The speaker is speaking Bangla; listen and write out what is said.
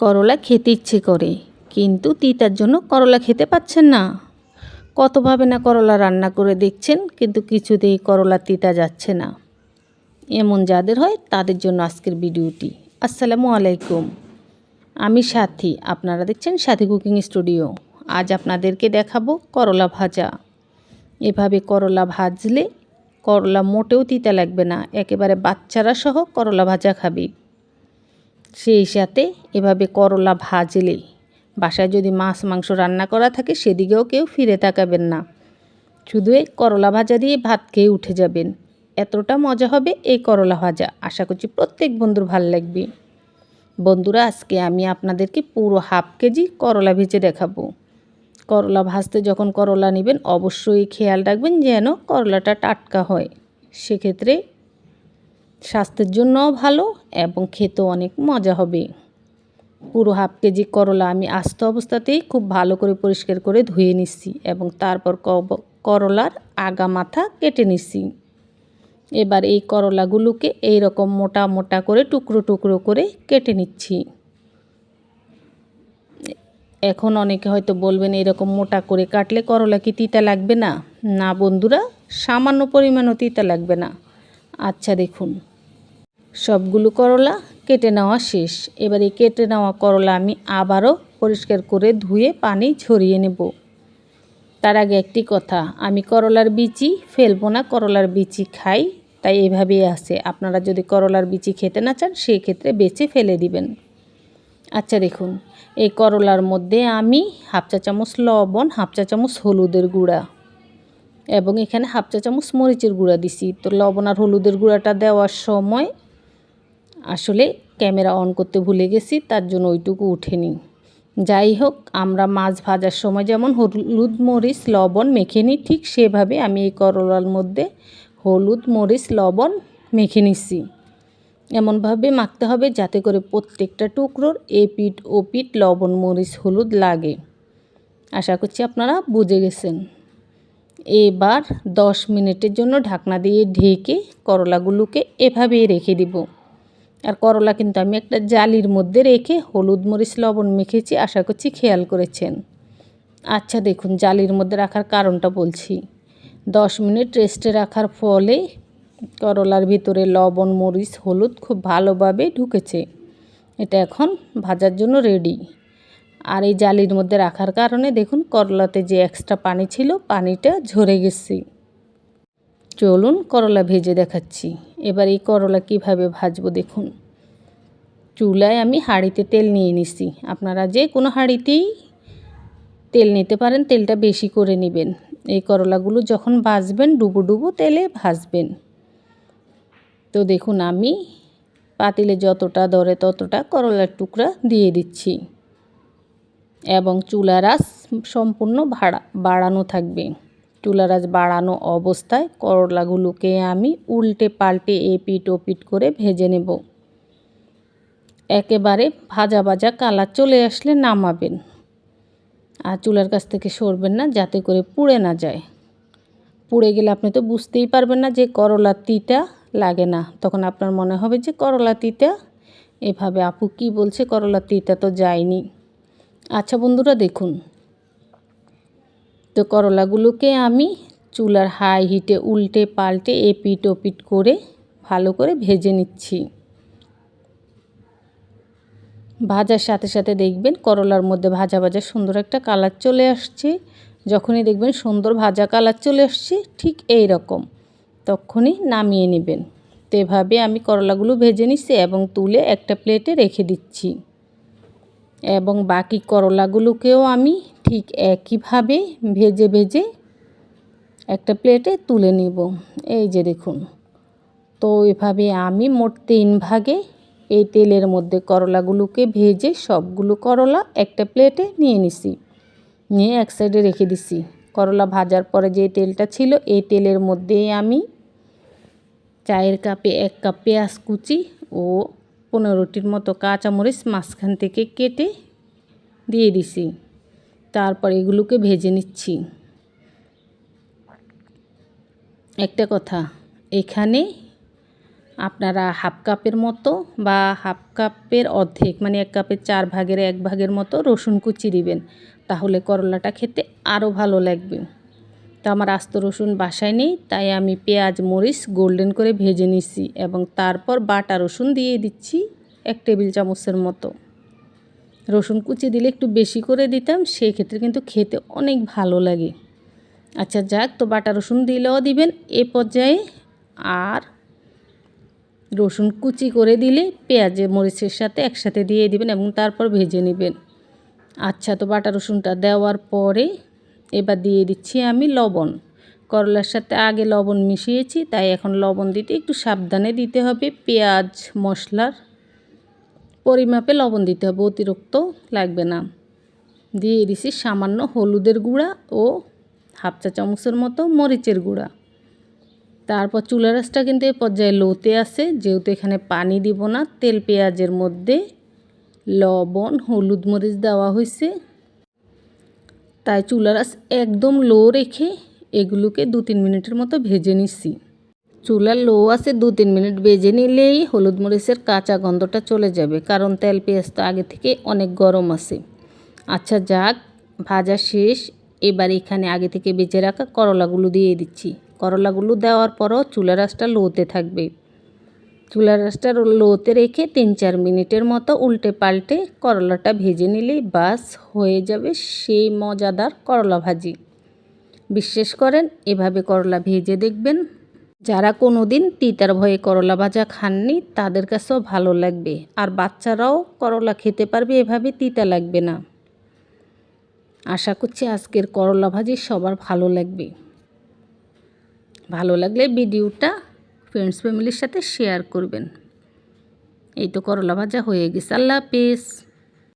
করলা খেতে ইচ্ছে করে, কিন্তু তিতার জন্য করলা খেতে পাচ্ছেন না। কতভাবে না করলা রান্না করে দেখছেন, কিন্তু কিছুতেই করলা তিতা যাচ্ছে না। এমন যাদের হয়, তাদের জন্য আজকের ভিডিওটি। আসসালামু আলাইকুম। আমি সাথী, আপনারা দেখছেন সাথী কুকিং স্টুডিও। আজ আপনাদেরকে দেখাবো করলা ভাজা। এভাবে করলা ভাজলে করলা মোটেও তিতা লাগবে না, একেবারে বাচ্চারা সহ করলা ভাজা খাবে। সেই সাথে এভাবে করলা ভাজলে। বাসায় যদি মাছ মাংস রান্না করা থাকে, সেদিকেও কেউ ফিরে তাকাবেন না। শুধু এই করলা ভাজা দিয়ে ভাত খেয়ে উঠে যাবেন। এতটা মজা হবে এই করলা ভাজা। আশা করছি প্রত্যেক বন্ধুর ভালো লাগবে। বন্ধুরা, আজকে আমি আপনাদেরকে পুরো হাফ কেজি করলা ভেজে দেখাবো। করলা ভাজতে যখন করলা নেবেন, অবশ্যই খেয়াল রাখবেন যেন করলাটা টাটকা হয়। সেক্ষেত্রে স্বাস্থ্যের জন্যও ভালো এবং খেতেও অনেক মজা হবে। পুরো হাফ কেজি করলা আমি আস্ত অবস্থাতেই খুব ভালো করে পরিষ্কার করে ধুয়ে নিচ্ছি এবং তারপর করলার আগা মাথা কেটে নিচ্ছি। এবার এই করলাগুলোকে এই রকম মোটা মোটা করে টুকরো টুকরো করে কেটে নিচ্ছি। এখন অনেকে হয়তো বলবেন, এরকম মোটা করে কাটলে করলা কি তিতা লাগবে না? না বন্ধুরা, সামান্য পরিমাণও তিতা লাগবে না। আচ্ছা দেখুন। সবগুলো করলা কেটে নেওয়া শেষ। এবার এই কেটে নেওয়া করলা আমি আবারও পরিষ্কার করে ধুয়ে পানি ছড়িয়ে নেব। তার আগে একটি কথা, আমি করলার বিচি ফেলব না, করলার বিচি খাই, তাই এভাবেই আছে। আপনারা যদি করলার বিচি খেতে না চান সেক্ষেত্রে বেছে ফেলে দিবেন। আচ্ছা দেখুন, এই করলার মধ্যে আমি হাফ চা চামচ লবণ, হাফ চা চামচ হলুদের গুঁড়া। এবং এখানে হাফ চা চামচ মরিচের গুঁড়া দিছি। তো লবণ আর হলুদের গুঁড়াটা দেওয়ার সময় আসলে ক্যামেরা অন করতে ভুলে গেছি, তার জন্য ওইটুকু উঠেনি যাই হোক, আমরা মাছ ভাজার সময় যেমন হলুদ, মরিচ, লবণ মেখে নিই, ঠিক সেভাবে আমি এই করলার মধ্যে হলুদ, মরিচ, লবণ মেখে নিচ্ছি এমনভাবে মাখতে হবে যাতে করে প্রত্যেকটা টুকরোর এ পিঠ ও পিঠ লবণ, মরিচ, হলুদ লাগে। আশা করছি আপনারা বুঝে গেছেন। এবার দশ মিনিটের জন্য ঢাকনা দিয়ে ঢেকে করলাগুলোকে এভাবেই রেখে দিব। আর করলা কিন্তু আমি একটা জালির মধ্যে রেখে হলুদ মরিচ, লবণ মেখেছি, আশা করছি খেয়াল করেছেন। আচ্ছা দেখুন, জালির মধ্যে রাখার কারণটা বলছি। দশ মিনিট রেস্টে রাখার ফলে করলার ভিতরে লবণ, মরিচ, হলুদ খুব ভালোভাবে ঢুকেছে। এটা এখন ভাজার জন্য রেডি। আর এই জালির মধ্যে রাখার কারণে দেখুন করলাতে যে এক্সট্রা পানি ছিল, পানিটা ঝরে গেছে। চলুন করলা ভেজে দেখাচ্ছি। এবার এই করলা কীভাবে ভাজবো দেখুন। চুলায় আমি হাঁড়িতে তেল নিয়ে নিছি। আপনারা যে কোনো হাঁড়িতেই তেল নিতে পারেন, তেলটা বেশি করে নেবেন। এই করলাগুলো যখন ভাজবেন, ডুবো ডুবো তেলে ভাজবেন। তো দেখুন আমি পাতিলে যতটা ধরে ততটা করলার টুকরা দিয়ে দিচ্ছি। এবং চুলার আঁচ সম্পূর্ণ ভাড়া, বাড়ানো থাকবে। চুলার আঁচ বাড়ানো অবস্থায় করলাগুলোকে আমি উল্টে পাল্টে এপিট ওপিট করে ভেজে নেব। একেবারে ভাজা ভাজা কালার চলে আসলে নামাবেন। আর চুলার কাছ থেকে সরবেন না, যাতে করে পুড়ে না যায়। পুড়ে গেলে আপনি তো বুঝতেই পারবেন না যে করলা তিতা লাগে না। তখন আপনার মনে হবে যে করলা তিতা? এভাবে আপু কি বলছে? করলা তিতা তো যায়নি। আচ্ছা বন্ধুরা দেখুন। তো করলাগুলোকে আমি চুলার হাই হিটে উল্টে পাল্টে এপিট ওপিট করে ভালো করে ভেজে নিচ্ছি। ভাজার সাথে সাথে দেখবেন করলার মধ্যে ভাজা ভাজা সুন্দর একটা কালার চলে আসছে। যখনই দেখবেন সুন্দর ভাজা কালার চলে আসছে, ঠিক এই রকম। তখনই নামিয়ে নেবেন। তো এভাবে আমি করলাগুলো ভেজে নিচ্ছি এবং তুলে একটা প্লেটে রেখে দিচ্ছি। এবং বাকি করলাগুলোকেও আমি ঠিক একইভাবে ভেজে ভেজে একটা প্লেটে তুলে নেব। এই যে দেখুন। তো এভাবে আমি মোট তিন ভাগে এই তেলের মধ্যে করলাগুলোকে ভেজে সবগুলো করলা একটা প্লেটে নিয়ে নিছি। নিয়ে এক সাইডে রেখে দিছি। করলা ভাজার পরে যে তেলটা ছিল, এই তেলের মধ্যেই আমি চায়ের কাপে এক কাপ পেঁয়াজ কুচি ও পনেরোটির মতো কাঁচামরিচ মাঝখান থেকে কেটে দিয়ে দিছি। তারপর এগুলোকে ভেজে নিচ্ছি। একটা কথা, এখানে আপনারা হাফ কাপের মতো বা হাফ কাপের অর্ধেক মানে এক কাপের চার ভাগের এক ভাগের মতো রসুন কুচি দিবেন। তাহলে করলাটা খেতে আরও ভালো লাগবে। তো আমার আস্ত রসুন বাসায় নেই, তাই আমি পেঁয়াজ, মরিচ গোল্ডেন করে ভেজে নিচ্ছি এবং তারপর বাটা রসুন দিয়ে দিচ্ছি এক টেবিল চামচের মতো। রসুন কুচি দিলে একটু বেশি করে দিতাম, সেই ক্ষেত্রে কিন্তু খেতে অনেক ভালো লাগে। আচ্ছা যাক, তো বাটা রসুন দিলেও দিবেন, এ পর্যায়ে আর রসুন কুচি করে দিলে পেঁয়াজে, মরিচের সাথে একসাথে দিয়ে দিবেন এবং তারপর ভেজে নেবেন। আচ্ছা তো বাটা রসুনটা দেওয়ার পরে এবার দিয়ে দিচ্ছি আমি লবণ। করলার সাথে আগে লবণ মিশিয়েছি, তাই এখন লবণ দিতে একটু সাবধানে দিতে হবে। পেঁয়াজ, মশলার পরিমাপে লবণ দিতে হবে, অতিরিক্ত লাগবে না। দিয়ে দিছি সামান্য হলুদের গুঁড়া ও হাফ চা চামচের মতো মরিচের গুঁড়া। তারপর চুলা রাসটা কিন্তু এই পর্যায়ে লোতে আছে, যেহেতু এখানে পানি দিব না, তেল পেঁয়াজের মধ্যে লবণ, হলুদ মরিচ দেওয়া হয়েছে। তাই চুলা রাস একদম লো রেখে এগুলোকে দু তিন মিনিটের মতো ভেজে নিচ্ছি। চুলা লো আছে দু তিন মিনিট ভেজে নিলেই হলুদ মরিচের কাঁচা গন্ধটা চলে যাবে, কারণ তেল পেঁয়াজ তো আগে থেকে অনেক গরম আছে। আচ্ছা যাক, ভাজা শেষ। এবার এখানে আগে থেকে বেঁচে রাখা করলাগুলো দিয়ে দিচ্ছি। করলাগুলো দেওয়ার পরও চুলা রাসটা লোতে থাকবে। চুলা রাসটা লোতে রেখে তিন চার মিনিটের মতো উল্টে পাল্টে করলাটা ভেজে নিলেই বাস হয়ে যাবে সেই মজাদার করলা ভাজি। বিশ্বাস করেন, এভাবে করলা ভেজে দেখবেন। যারা কোনো দিন তিতার ভয়ে করলা ভাজা খাননি, তাদের কাছেও ভালো লাগবে। আর বাচ্চারাও করলা খেতে পারবে, এভাবে তিতা লাগবে না। আশা করছি আজকের করলা ভাজি সবার ভালো লাগবে। ভালো লাগলে ভিডিওটা ফ্রেন্ডস ফ্যামিলির সাথে শেয়ার করবেন। এই তো করলা ভাজা হয়ে গেছে। আল্লাহ হাফিজ।